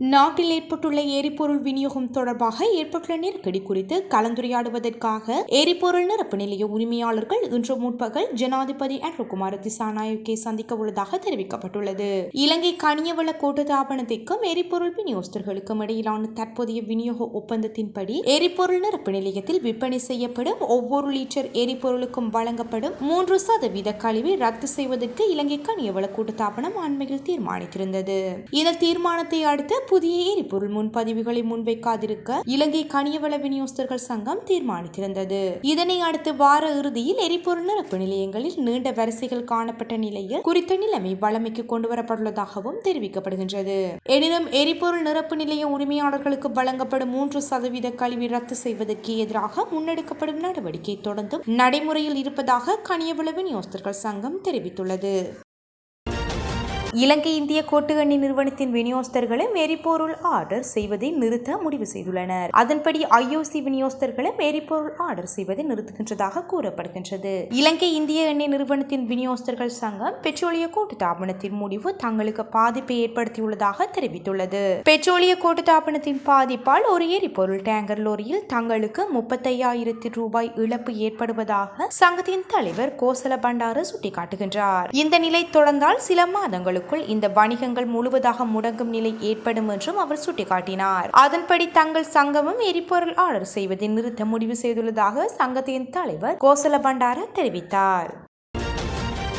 நாட்டில் ஏற்பட்டுள்ள எரிபொருள் விநியோகம் தொடர்பாக ஏற்பட்டுள்ள நெருக்கடி குறித்து கலந்துரையாடுவதற்காக எரிபொருள் நிரப்பு நிலைய உரிமையாளர்கள் இன்று முற்பகல் ஜனாதிபதி அன்ருகுமார திசாநாயக்கை சந்திக்க உள்ளதாக தெரிவிக்கப்பட்டுள்ளது. இலங்கை கனியவள கூட்டுத்தாபனத்திற்கும் எரிபொருள் விநியோகஸ்தர்களுக்கும் இடையிலான தற்போதைய விநியோக ஒப்பந்தத்தின்படி எரிபொருள் நிரப்பு நிலையத்தில் விற்பனை செய்யப்படும் ஒவ்வொரு லிட்டர் எரிபொருளுக்கும் வழங்கப்படும் மூன்று சதவீத கழிவை ரத்து செய்வதற்கு இலங்கை கனியவள கூட்டுத்தாபனம் அண்மையில் தீர்மானித்திருந்தது. இந்த தீர்மானத்தை அடுத்து புதிய எரிபொருள் முன்பதிவுகளை முன்வைக்காதிருக்க இலங்கை கனியவள விநியோகஸ்தர்கள் சங்கம் தீர்மானித்திருந்தது. இதனை அடுத்து வார இறுதியில் எரிபொருள் நிரப்பு நிலையங்களில் நீண்ட வரிசைகள் காணப்பட்ட நிலையில் குறித்த நிலைமை வளமைக்கு கொண்டுவரப்பட்டுள்ளதாகவும் தெரிவிக்கப்படுகின்றது. எனினும் எரிபொருள் நிரப்பு நிலைய உரிமையாளர்களுக்கு வழங்கப்படும் மூன்று சதவீத கழிவு ரத்து செய்வதற்கு எதிராக முன்னெடுக்கப்படும் நடவடிக்கை தொடர்ந்தும் நடைமுறையில் இருப்பதாக கனியவள விநியோகஸ்தர்கள் சங்கம் தெரிவித்துள்ளது. இலங்கை இந்திய கோட்டு நிறுவனத்தின் விநியோகஸ்தர்களும் எரிபொருள் ஆர்டர் செய்வதை நிறுத்த முடிவு செய்துள்ளனர். அதன்படி ஐஓசி விநியோகஸ்தர்களும் எரிபொருள் ஆர்டர் செய்வதை நிறுத்துகின்றதாக கூறப்படுகின்றது. இலங்கை இந்திய எண்ணெய் நிறுவனத்தின் விநியோகஸ்தர்கள் சங்கம் பெட்ரோலிய கூட்டு தாபனத்தின் முடிவு தங்களுக்கு பாதிப்பை ஏற்படுத்தியுள்ளதாக தெரிவித்துள்ளது. பெட்ரோலிய கூட்டு தாபனத்தின் பாதிப்பால் ஒரு எரிபொருள் டேங்கர் லோரியில் தங்களுக்கு முப்பத்தையாயிரத்தி ரூபாய் இழப்பு ஏற்படுவதாக சங்கத்தின் தலைவர் கோசல பண்டார சுட்டிக்காட்டுகின்றார். இந்த நிலை தொடர்ந்தால் சில மாதங்களுக்கு நாட்களுக்குள் இந்த வணிகங்கள் முழுவதாக முடங்கும் நிலை ஏற்படும் என்றும் அவர் சுட்டிக்காட்டினார். அதன்படி தங்கள் சங்கமும் எரிபொருள் ஆர்டர் செய்வதை நிறுத்த முடிவு செய்துள்ளதாக சங்கத்தின் தலைவர் கோசல பண்டார தெரிவித்தார்.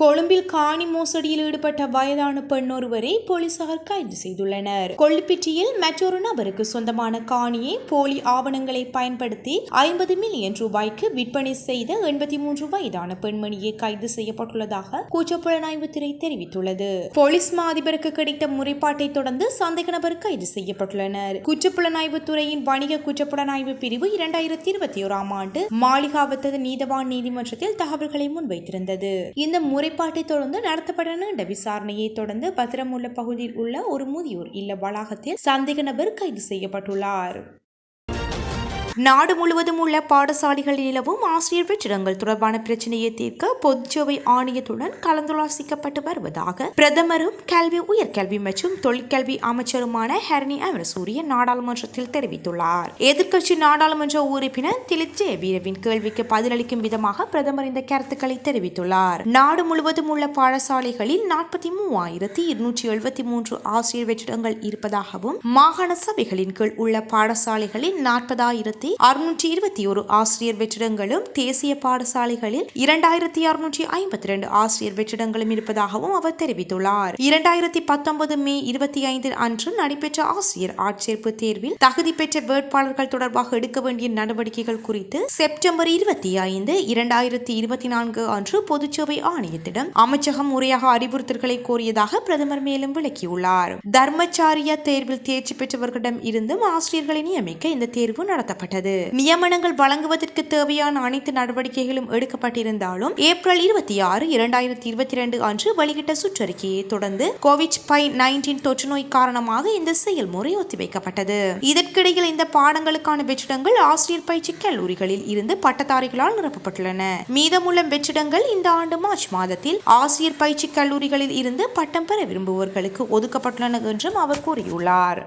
கொழும்பில் காணி மோசடியில் ஈடுபட்ட வயதான பெண் ஒருவரை போலீசார் கைது செய்துள்ளனர். கொள்ளுப்பிட்டியில் மற்றொரு நபருக்கு சொந்தமான காணியை போலி ஆவணங்களை பயன்படுத்தி ஐம்பது மில்லியன் ரூபாய்க்கு விற்பனை செய்த எண்பத்தி மூன்று வயதான பெண்மணியை கைது செய்யப்பட்டுள்ளதாக குற்றப்புலனாய்வுத்துறை தெரிவித்துள்ளது. போலீஸ் மா அதிபருக்கு கிடைத்த முறைப்பாட்டை தொடர்ந்து சந்தேக நபர் கைது செய்யப்பட்டுள்ளனர். குற்றப்புலனாய்வுத்துறையின் வணிக குற்றப்புலனாய்வு பிரிவு இரண்டாயிரத்தி இருபத்தி ஓராம் ஆண்டு மாளிகாவத்தது நீதவான் நீதிமன்றத்தில் தகவல்களை முன்வைத்திருந்தது. இந்த முறை முறைப்பாட்டை தொடர்ந்து நடத்தப்பட்ட நீண்ட விசாரணையை தொடர்ந்து பத்திரமுள்ள பகுதியில் உள்ள ஒரு முதியோர் இல்ல வளாகத்தில் சந்தேக நபர் கைது செய்யப்பட்டுள்ளார். நாடு முழுவதும் உள்ள பாடசாலைகளில் நிலவும் ஆசிரியர் வெற்றிடங்கள் தொடர்பான பிரச்சனையை தீர்க்க பொதுச்சேவை ஆணையத்துடன் கலந்துராசிக்கப்பட்டு வருவதாக பிரதமரும் கல்வி உயர்கல்வி மற்றும் தொழிற்கல்வி அமைச்சருமான ஹரணி அமரசூரிய நாடாளுமன்றத்தில் தெரிவித்துள்ளார். எதிர்க்கட்சி நாடாளுமன்ற உறுப்பினர் திலித் வீரவின் கேள்விக்கு பதிலளிக்கும் விதமாக பிரதமர் இந்த கருத்துக்களை தெரிவித்துள்ளார். நாடு முழுவதும் உள்ள பாடசாலைகளில் நாற்பத்தி மூவாயிரத்தி இருநூற்றி எழுபத்தி மூன்று ஆசிரியர் வெற்றிடங்கள் இருப்பதாகவும் மாகாண சபைகளின் கீழ் உள்ள பாடசாலைகளில் நாற்பதாயிரத்தி மாதிரி அறுநூற்றி இருபத்தி ஒரு ஆசிரியர் வெற்றிடங்களும் தேசிய பாடசாலைகளில் இரண்டாயிரத்தி அறுநூற்றி ஐம்பத்தி இரண்டு ஆசிரியர் வெற்றிடங்களும் இருப்பதாகவும் அவர் தெரிவித்துள்ளார். இரண்டாயிரத்தி பத்தொன்பது மே இருபத்தி ஐந்து அன்று நடைபெற்ற ஆசிரியர் ஆட்சேர்ப்பு தேர்வில் தகுதி பெற்ற வேட்பாளர்கள் தொடர்பாக எடுக்க வேண்டிய நடவடிக்கைகள் குறித்து செப்டம்பர் இருபத்தி ஐந்து இரண்டாயிரத்தி இருபத்தி நான்கு அன்று பொதுச்சேவை ஆணையத்திடம் அமைச்சகம் முறையாக அறிவுறுத்தல்களை கோரியதாக பிரதமர் மேலும் விளக்கியுள்ளார். தர்மச்சாரிய தேர்வில் தேர்ச்சி பெற்றவர்களிடம் இருந்தும் ஆசிரியர்களை நியமிக்க இந்த தேர்வு நடத்தப்பட்டது. செய்யப்பட்டது நியமனங்கள் வழங்குவதற்கு தேவையான அனைத்து நடவடிக்கைகளும் எடுக்கப்பட்டிருந்தாலும் ஏப்ரல் இருபத்தி ஆறு இரண்டாயிரத்தி இருபத்தி இரண்டு அன்று வெளியிட்ட சுற்றறிக்கையை தொடர்ந்து கோவிட் பை நைன்டீன் தொற்று நோய் காரணமாக இந்த செயல்முறை ஒத்திவைக்கப்பட்டது. இதற்கிடையில் இந்த பாடங்களுக்கான வெற்றிடங்கள் ஆசிரியர் பயிற்சி கல்லூரிகளில் இருந்து பட்டதாரிகளால் நிரப்பப்பட்டுள்ளன. மீதமுள்ள வெற்றிடங்கள் இந்த ஆண்டு மார்ச் மாதத்தில் ஆசிரியர் பயிற்சி கல்லூரிகளில் இருந்து பட்டம் பெற விரும்புவோர்களுக்கு ஒதுக்கப்பட்டுள்ளன என்றும் அவர் கூறியுள்ளார்.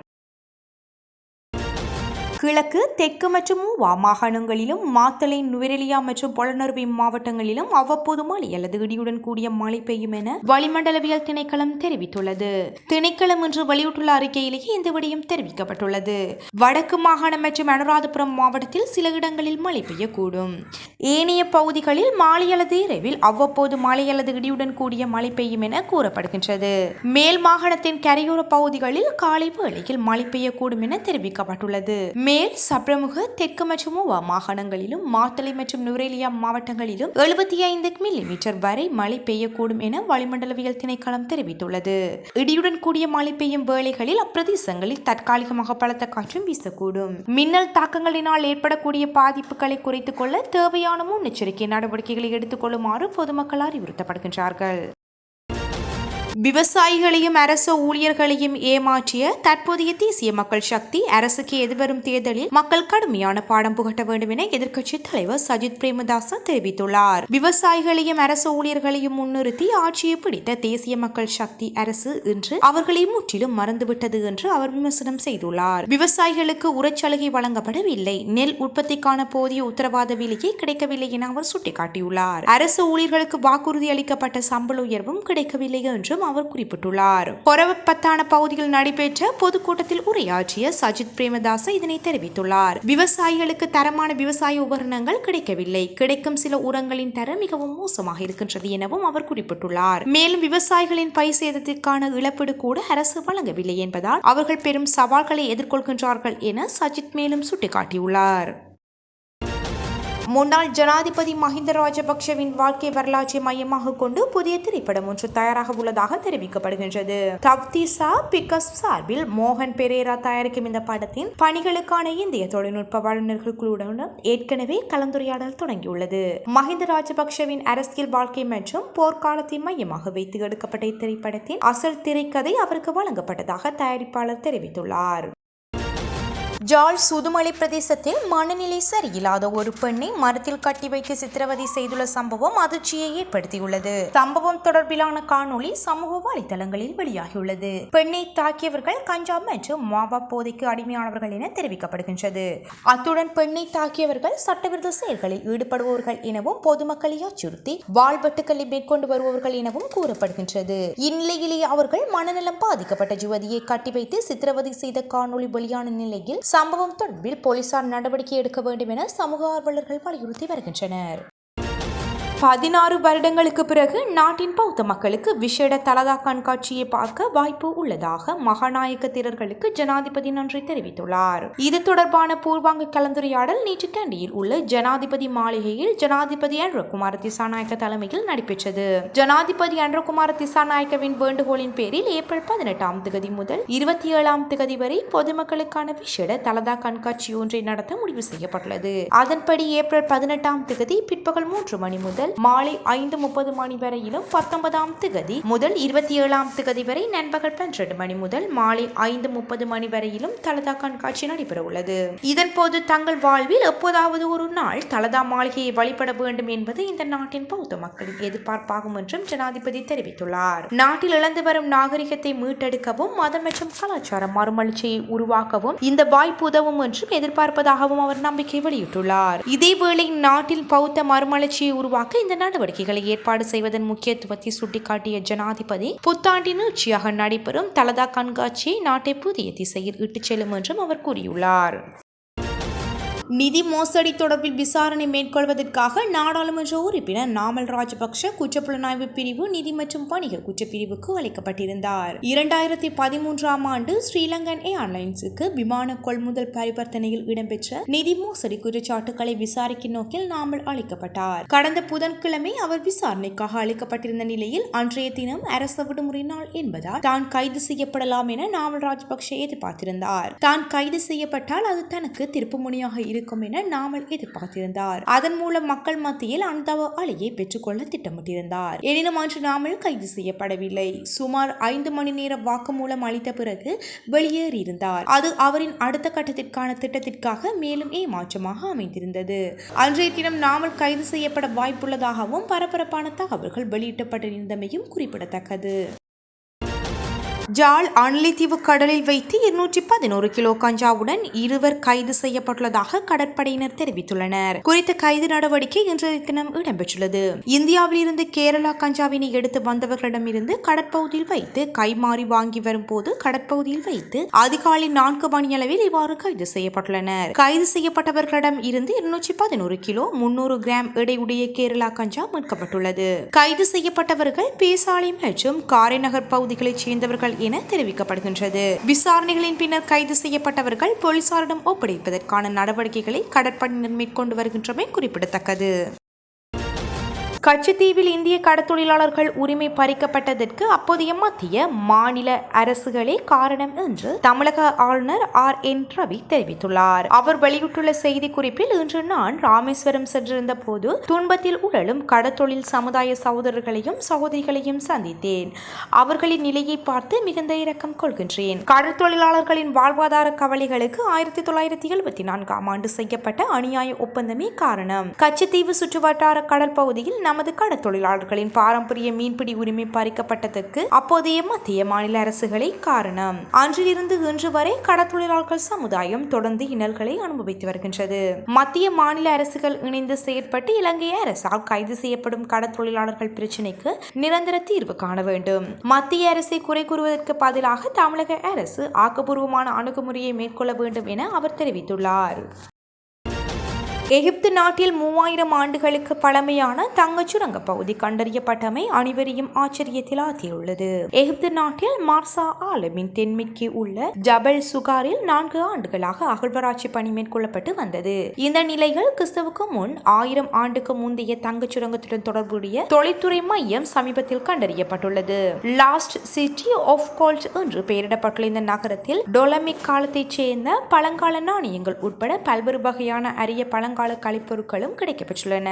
கிழக்கு தெற்கு மற்றும் மூவா மாகாணங்களிலும் மாத்தளை நுவரெலியா மற்றும் பொலனறுவை மாவட்டங்களிலும் அவ்வப்போது மழை அல்லது இடியுடன் கூடிய மழை பெய்யும் என வளிமண்டலவியல் திணைக்களம் தெரிவித்துள்ளது. திணைக்களம் இன்று வெளியிட்டுள்ள அறிக்கையிலேயே இந்த விடயம் தெரிவிக்கப்பட்டுள்ளது. வடக்கு மாகாணம் மற்றும் அனுராதபுரம் மாவட்டத்தில் சில இடங்களில் மழை பெய்யக்கூடும். ஏனைய பகுதிகளில் மாலை அல்லது இரவில் அவ்வப்போது மழை அல்லது இடியுடன் கூடிய மழை பெய்யும் என கூறப்படுகின்றது. மேல் மாகாணத்தின் கரையோர பகுதிகளில் காலை வேளையில் மழை பெய்யக்கூடும் என தெரிவிக்கப்பட்டுள்ளது. மேல் சப்ரமுக தெற்கு மற்றும் மூவா மாகாணங்களிலும் மாத்தளை மற்றும் நுரேலியா மாவட்டங்களிலும் எழுபத்தி ஐந்து மில்லி மீட்டர் வரை மழை பெய்யக்கூடும் என வளிமண்டலவியல் திணைக்களம் தெரிவித்துள்ளது. இடியுடன் கூடிய மழை பெய்யும் வேளைகளில் அப்பிரதேசங்களில் தற்காலிகமாக பலத்த காற்றும் வீசக்கூடும். மின்னல் தாக்கங்களினால் ஏற்படக்கூடிய பாதிப்புகளை குறைத்துக் கொள்ள தேவையான முன்னெச்சரிக்கை நடவடிக்கைகளை எடுத்துக் கொள்ளுமாறு பொதுமக்கள் அறிவுறுத்தப்படுகின்றார்கள். விவசாயிகளையும் அரச ஊழியர்களையும் ஏமாற்றிய தற்போதைய தேசிய மக்கள் சக்தி அரசுக்கு எதிர்வரும் தேர்தலில் மக்கள் கடுமையான பாடம் புகட்ட வேண்டும் என எதிர்க்கட்சி தலைவர் சஜித் பிரேமதாசன் தெரிவித்துள்ளார். விவசாயிகளையும் அரச ஊழியர்களையும் முன்னிறுத்தி ஆட்சியை பிடித்த தேசிய மக்கள் சக்தி அரசு இன்று அவர்களை முற்றிலும் மறந்துவிட்டது என்று அவர் விமர்சனம் செய்துள்ளார். விவசாயிகளுக்கு உரச்சலுகை வழங்கப்படவில்லை. நெல் உற்பத்திக்கான போதிய உத்தரவாத விலையே கிடைக்கவில்லை என அவர் சுட்டிக்காட்டியுள்ளார். அரசு ஊழியர்களுக்கு வாக்குறுதி அளிக்கப்பட்ட சம்பள உயர்வும் கிடைக்கவில்லை என்றும் அவர் குறிப்பிட்டுள்ளார். கொரவப்பத்தான பகுதியில் நடைபெற்ற பொதுக்கூட்டத்தில் உரையாற்றிய சஜித் பிரேமதாச இதனை தெரிவித்துள்ளார். விவசாயிகளுக்கு தரமான விவசாய உபகரணங்கள் கிடைக்கவில்லை. கிடைக்கும் சில உரங்களின் தரம் மிகவும் மோசமாக இருக்கின்றது எனவும் அவர் குறிப்பிட்டுள்ளார். மேலும் விவசாயிகளின் பை சேதத்திற்கான இழப்பீடு கூட அரசு வழங்கவில்லை என்பதால் அவர்கள் பெரும் சவால்களை எதிர்கொள்கின்றார்கள் என சஜித் மேலும் சுட்டிக்காட்டியுள்ளார். முன்னாள் ஜனாதிபதி மஹிந்த ராஜபக்ஷவின் வாழ்க்கை வரலாற்றை மையமாக கொண்டு புதிய திரைப்படம் ஒன்று தயாராக உள்ளதாக தெரிவிக்கப்படுகின்றது. தவ்தீசா பிகஸ் சார்பில் மோகன் பெரேரா தயாரிக்கும் இந்த படத்தின் பணிகளுக்கான இந்திய தொழில்நுட்ப வல்லுநர்கள் குழுவுடன் ஏற்கனவே கலந்துரையாடல் தொடங்கியுள்ளது. மஹிந்த ராஜபக்ஷவின் அரசியல் வாழ்க்கை மற்றும் போர்க்காலத்தை மையமாக வைத்து எடுக்கப்பட்ட இத்திரைப்படத்தின் அசல் திரைக்கதை அவருக்கு வழங்கப்பட்டதாக தயாரிப்பாளர் தெரிவித்துள்ளார். ஜாழ் சுதுமலை பிரதேசத்தில் மனநிலை சரியில்லாத ஒரு பெண்ணை மரத்தில் கட்டி வைத்து சித்திரவதை செய்துள்ள சம்பவம் அதிர்ச்சியை ஏற்படுத்தியுள்ளது. சம்பவம் தொடர்பிலான காணொளி சமூக வலைதளங்களில் வெளியாகியுள்ளது. பெண்ணை தாக்கியவர்கள் கஞ்சா மற்றும் மாவா போதைக்கு அடிமையானவர்கள் என தெரிவிக்கப்படுகின்றது. அத்துடன் பெண்ணை தாக்கியவர்கள் சட்டவிரோத செயல்களில் ஈடுபடுபவர்கள் எனவும் பொதுமக்களை அச்சுறுத்தி வாழ்வெட்டுக்களை மேற்கொண்டு வருபவர்கள் எனவும் கூறப்படுகின்றது. இந்நிலையிலேயே அவர்கள் மனநலம் பாதிக்கப்பட்ட யுவதியை கட்டி வைத்து சித்திரவதை செய்த காணொளி வெளியான நிலையில் சம்பவம் தொடர்பில் போலீசார் நடவடிக்கை எடுக்க வேண்டும் என சமூக ஆர்வலர்கள் வலியுறுத்தி வருகின்றனர். பதினாறு வருடங்களுக்கு பிறகு நாட்டின் பௌத்த மக்களுக்கு விஷேட தலதா கண்காட்சியை பார்க்க வாய்ப்பு உள்ளதாக மகாநாயக்க திரர்களுக்கு ஜனாதிபதி நன்றி தெரிவித்துள்ளார். இது தொடர்பான பூர்வாங்க கலந்துரையாடல் நேற்று கண்டியில் உள்ள ஜனாதிபதி மாளிகையில் ஜனாதிபதி அன்றகுமார திசாநாயக்க தலைமையில் நடைபெற்றது. ஜனாதிபதி அன்றகுமார திசாநாயக்கவின் வேண்டுகோளின் பேரில் ஏப்ரல் பதினெட்டாம் திகதி முதல் இருபத்தி ஏழாம் திகதி வரை பொதுமக்களுக்கான விஷேட தலதா கண்காட்சி ஒன்றை நடத்த முடிவு செய்யப்பட்டுள்ளது. அதன்படி ஏப்ரல் பதினெட்டாம் திகதி பிற்பகல் மூன்று மணி முதல் மாலை ஐந்து முப்பது மணி வரையிலும் பத்தொன்பதாம் திகதி முதல் இருபத்தி ஏழாம் திகதி வரை நண்பகல் பன்னிரண்டு மணி முதல் மாலை ஐந்து முப்பது மணி வரையிலும் தலதா கண்காட்சி நடைபெற உள்ளது இதன்போது தங்கள் வாழ்வில் எப்போதாவது ஒரு நாள் தலதா மாளிகையை வழிபட வேண்டும் என்பது இந்த நாட்டின் பௌத்த மக்களின் எதிர்பார்ப்பாகும் என்றும் ஜனாதிபதி தெரிவித்துள்ளார். நாட்டில் இழந்து வரும் நாகரிகத்தை மீட்டெடுக்கவும் மதம் மற்றும் கலாச்சார மறுமலர்ச்சியை உருவாக்கவும் இந்த வாய்ப்பு உதவும் என்றும் எதிர்பார்ப்பதாகவும் அவர் நம்பிக்கை வெளியிட்டுள்ளார். இதேவேளை நாட்டில் பௌத்த மறுமலர்ச்சியை உருவாக்க இந்த நடவடிக்கைகளை ஏற்பாடு செய்வதன் முக்கியத்துவத்தை சுட்டிக்காட்டிய ஜனாதிபதி புத்தாண்டின் உச்சியாக நடைபெறும் தலதா கண்காட்சியை நாட்டை புதிய திசையில் இட்டுச் செல்லும் என்றும் அவர் கூறியுள்ளார். நிதி மோசடி தொடர்பில் விசாரணை மேற்கொள்வதற்காக நாடாளுமன்ற உறுப்பினர் நாமல் ராஜபக்ஷ குற்றப்புலனாய்வு பிரிவு நிதி மற்றும் வணிக குற்றப்பிரிவுக்கு அழைக்கப்பட்டிருந்தார். இரண்டாயிரத்தி பதிமூன்றாம் ஆண்டு ஸ்ரீலங்கன் ஏர்லைன்ஸுக்கு விமான கொள்முதல் பரிவர்த்தனையில் இடம்பெற்ற நிதி மோசடி குற்றச்சாட்டுகளை விசாரிக்கும் நோக்கில் நாமல் அளிக்கப்பட்டார். கடந்த புதன்கிழமை அவர் விசாரணைக்காக அளிக்கப்பட்டிருந்த நிலையில் அன்றைய தினம் அரச விடுமுறை நாள் என்பதால் தான் கைது செய்யப்படலாம் என நாமல் ராஜபக்ஷ எதிர்பார்த்திருந்தார். தான் கைது செய்யப்பட்டால் அது தனக்கு திருப்புமுனையாக இருக்கும் என நாமல் எதிர்பார்த்திருந்தார். அதன் மூலம் மக்கள் மத்தியில் அனுதாப அலையை பெற்றுக்கொள்ள திட்டமிட்டிருந்தார். எனினும் அன்று நாமல் கைது செய்யப்படவில்லை. சுமார் ஐந்து மணி நேர வாக்குமூலம் அளித்த பிறகு வெளியேறியிருந்தார். அது அவரின் அடுத்த கட்டத்திற்கான திட்டத்திற்காக மேலும் ஏமாற்றமாக அமைந்திருந்தது. அன்றைய தினம் நாமல் கைது செய்யப்பட வாய்ப்புள்ளதாகவும் பரபரப்பான தகவல்கள் வெளியிடப்பட்டிருந்தமையும் குறிப்பிடத்தக்கது. ஜாழ் அணிலித்தீவு கடலில் வைத்து இருநூற்றி பதினோரு கிலோ கஞ்சாவுடன் இருவர் கைது செய்யப்பட்டுள்ளதாக கடற்படையினர் தெரிவித்துள்ளனர். குறித்த கைது நடவடிக்கை இன்றைய தினம் இடம்பெற்றுள்ளது. இந்தியாவில் இருந்து கேரளா கஞ்சாவினை எடுத்து வந்தவர்களிடமிருந்து கடற்பகுதியில் வைத்து கைமாறி வாங்கி வரும் போது கடற்பகுதியில் வைத்து அதிகாலை நான்கு மணியளவில் இவ்வாறு கைது செய்யப்பட்டுள்ளனர். கைது செய்யப்பட்டவர்களிடம் இருந்து இருநூற்றி பதினோரு கிலோ முன்னூறு கிராம் எடையுடைய கேரளா கஞ்சா மீட்கப்பட்டுள்ளது. கைது செய்யப்பட்டவர்கள் பேசாலை மற்றும் காரைநகர் பகுதிகளைச் சேர்ந்தவர்கள் என தெரிவிக்கப்படுகின்றது. விசாரணைகளின் பின்னர் கைது செய்யப்பட்டவர்கள் போலீசாரிடம் ஒப்படைப்பதற்கான நடவடிக்கைகளை கடற்படையினர் மேற்கொண்டு வருகின்றமை குறிப்பிடத்தக்கது. கச்சத்தீவில் இந்திய கடத்தொழிலாளர்கள் உரிமை பறிக்கப்பட்டதற்கு அப்போதைய மத்திய மாநில அரசுகளே காரணம் என்று தமிழக ஆளுநர் ஆர் என் ரவி தெரிவித்துள்ளார். அவர் வெளியிட்டுள்ள செய்திக்குறிப்பில் இன்று நான் ராமேஸ்வரம் சென்றிருந்த போது துன்பத்தில் உழலும் கடத்தொழில் சமுதாய சகோதரர்களையும் சகோதரிகளையும் சந்தித்தேன். அவர்களின் நிலையை பார்த்து மிகுந்த இரக்கம் கொள்கின்றேன். கடற்தொழிலாளர்களின் வாழ்வாதார கவலைகளுக்கு ஆயிரத்தி தொள்ளாயிரத்தி எழுபத்தி நான்காம் ஆண்டு செய்யப்பட்ட அநியாய ஒப்பந்தமே காரணம். கச்சத்தீவு சுற்றுவட்டார கடல் பகுதியில் நமது கடற்தொழிலாளர்களின் பாரம்பரிய மீன்பிடி உரிமை பறிக்கப்பட்டதற்கு அப்போதைய மத்திய மாநில அரசுகளே காரணம். அன்றிலிருந்து இன்று வரை கடற்தொழிலாளர்கள் சமுதாயம் தொடர்ந்து இன்னல்களை அனுபவித்து வருகின்றது. மத்திய மாநில அரசுகள் இணைந்து செயற்பட்டு இலங்கை அரசால் கைது செய்யப்படும் கடற்தொழிலாளர்கள் பிரச்சினைக்கு நிரந்தர தீர்வு காண வேண்டும். மத்திய அரசை குறை கூறுவதற்கு பதிலாக தமிழக அரசு ஆக்கப்பூர்வமான அணுகுமுறையை மேற்கொள்ள வேண்டும் என அவர் தெரிவித்துள்ளார். எகிப்து நாட்டில் மூவாயிரம் ஆண்டுகளுக்கு பழமையான தங்கச் சுரங்க பகுதி கண்டறியப்பட்டமை அனைவரையும் ஆச்சரியத்தில் ஆத்தியுள்ளது எகிப்து நாட்டில் மார்சா ஆலமின் தென்மேற்கே உள்ள ஜபல் சுகாரில் நான்கு ஆண்டுகளாக அகழ்வராட்சி பணி மேற்கொள்ளப்பட்டு வந்தது. இந்த நிலையில் கிறிஸ்தவுக்கு முன் ஆயிரம் ஆண்டுக்கு முந்தைய தங்கச் சுரங்கத்துடன் தொடர்புடைய தொழில்துறை மையம் சமீபத்தில் கண்டறியப்பட்டுள்ளது. லாஸ்ட் சிட்டி ஆஃப் கோல்ட் என்று பெயரிடப்பட்டுள்ள இந்த நகரத்தில் டொலமிக் காலத்தைச் சேர்ந்த பழங்கால நாணயங்கள் உட்பட பல்வேறு வகையான அரிய பழங்கால பல கலைப்பொருட்களும் கிடைக்கப்பெற்றுள்ளன.